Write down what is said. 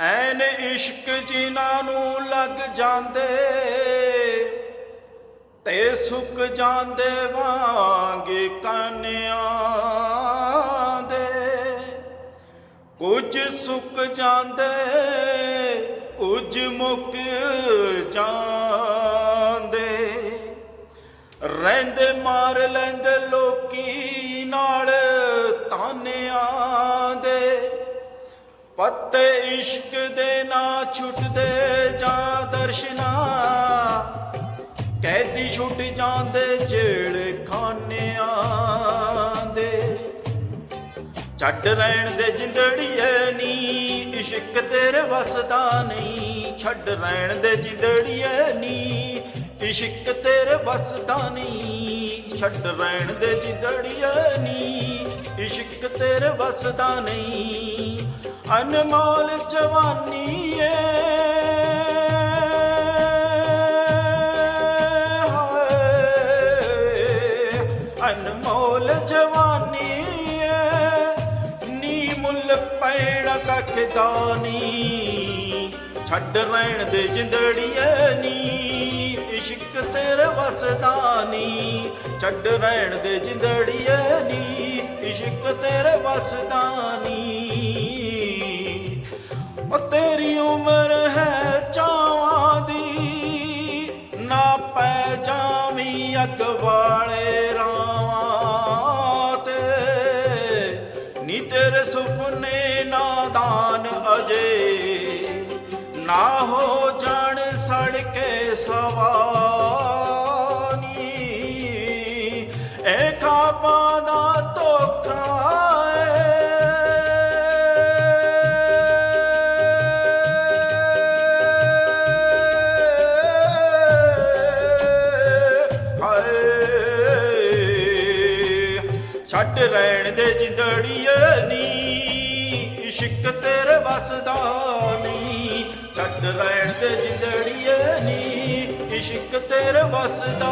ਐਨ ਇਸ਼ਕ ਜਿਨ੍ਹਾਂ ਨੂੰ ਲੱਗ ਜਾਂਦੇ, ਤੇ ਸੁੱਕ ਜਾਂਦੇ ਵਾਂਗੇ ਕਾਨਿਆਂ ਦੇ। ਕੁਝ ਸੁੱਕ ਜਾਂਦੇ, ਕੁਝ ਮੁੱਕ ਜਾਂਦੇ। ਰਹਿੰਦੇ ਮਾਰ ਲੈਂਦੇ ਲੋਕੀ ਪੱਤੇ ਇਸ਼ਕ ਦੇ ਨਾ ਛੁੱਟਦੇ ਜਾਂ ਦਰਸ਼ਨਾ। ਕੈਦੀ ਛੁੱਟ ਜਾਂਦੇ ਜਿਹੜੇ ਖਾਨਿਆਂ ਦੇ। ਛੱਡ ਰਹਿਣ ਦੇ ਜਿੰਦੜੀਏ ਨੀ, ਇਸ਼ਕ ਤੇਰੇ ਵਸਦਾ ਨਹੀਂ। ਛੱਡ ਰਹਿਣ ਦੇ ਜਿੰਦੜੀਏ ਨੀ, ਇਸ਼ਕ ਤੇਰੇ ਵਸਦਾ ਨਹੀਂ। ਛੱਡ ਰਹਿਣ ਦੇ ਜਿੰਦੜੀਏ ਨੀ, ਇਸ਼ਕ ਤੇਰੇ ਵਸਦਾ ਨਹੀਂ। ਅਨਮੋਲ ਜਵਾਨੀ ਏ। ਅਨਮੋਲ ਜਵਾਨੀ ਏ। ਨੀ ਮੁੱਲ ਪੈਣਾ ਕੱਖ ਦਾਨੀ ਛੱਡ ਰਹਿਣ ਦੇ ਜਿੰਦੜੀਏ ਨੀ ਇਸ਼ਕ ਤੇਰੇ ਵਸਦਾ ਨੀ ਛੱਡ ਰਹਿਣ ਦੇ ਜਿੰਦੜੀਏ ਨੀ ਇਸ਼ਕ ਤੇਰੇ ਵਸਦਾ ਨੀ ਜਾਵੀਂ ਵਾਲੇ ਰਾਵਾਂ ਤੇ। ਨੀ ਤੇਰੇ ਸੁਪਨੇ ਨਾਦਾਨ ਅਜੇ। ਨਾ ਹੋ ਜਾਣ ਸੜ ਕੇ ਸਵਾਨੀ। ਇਹ ਖਾਬਾਂ ਛੱਡ ਰਹਿਣ ਦੇ ਜਿੰਦੜੀਏ ਨੀ, ਇਸ਼ਕ ਤੇਰੇ ਵਸਦਾ ਨਹੀਂ ਛੱਡ ਰਹਿਣ ਦੇ ਜਿੰਦੜੀਏ ਨੀ, ਇਸ਼ਕ ਤੇਰੇ ਵਸਦਾ